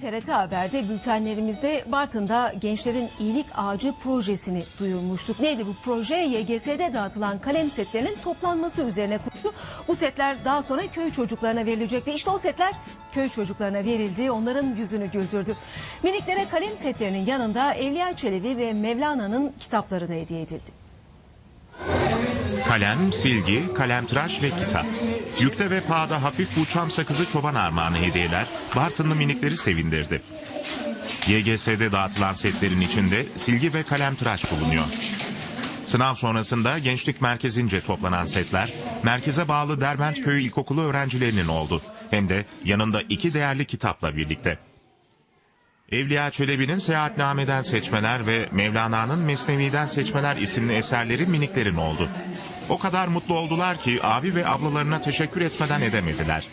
TRT Haber'de bültenlerimizde Bartın'da Gençlerin İyilik Ağacı projesini duyurmuştuk. Neydi bu proje? YGS'de dağıtılan kalem setlerinin toplanması üzerine kuruldu. Bu setler daha sonra köy çocuklarına verilecekti. İşte o setler köy çocuklarına verildi. Onların yüzünü güldürdü. Miniklere kalem setlerinin yanında Evliya Çelebi ve Mevlana'nın kitapları da hediye edildi. Kalem, silgi, kalemtıraş ve kitap. Yükte ve pahada hafif bu sakızı çoban armağanı hediyeler Bartınlı minikleri sevindirdi. YGS'de dağıtılan setlerin içinde silgi ve kalemtıraş bulunuyor. Sınav sonrasında Gençlik Merkezi'nce toplanan setler, merkeze bağlı Derbent Köyü İlkokulu öğrencilerinin oldu. Hem de yanında iki değerli kitapla birlikte. Evliya Çelebi'nin Seyahatname'den seçmeler ve Mevlana'nın Mesnevi'den seçmeler isimli eserleri miniklerin oldu. O kadar mutlu oldular ki abi ve ablalarına teşekkür etmeden edemediler.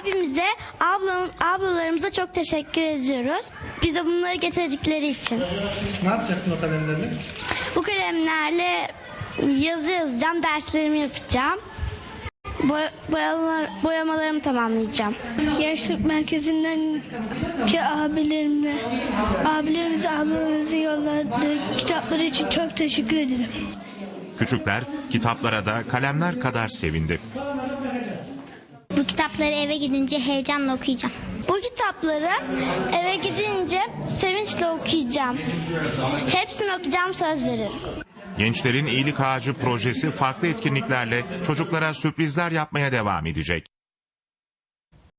Abimize, ablam, ablalarımıza çok teşekkür ediyoruz. Bize bunları getirdikleri için. Ne yapacaksın o kalemlerle? Bu kalemlerle yazı yazacağım, derslerimi yapacağım. Boy- boyama- boyamalarımı tamamlayacağım. Gençlik merkezinden ki abilerimle, abilerimize, ablalarımıza yolladığı kitapları için çok teşekkür ederim. Küçükler kitaplara da kalemler kadar sevindi. Bu kitapları eve gidince heyecanla okuyacağım. Bu kitapları eve gidince sevinçle okuyacağım. Hepsini okuyacağım söz veririm. Gençlerin İyilik Ağacı projesi farklı etkinliklerle çocuklara sürprizler yapmaya devam edecek.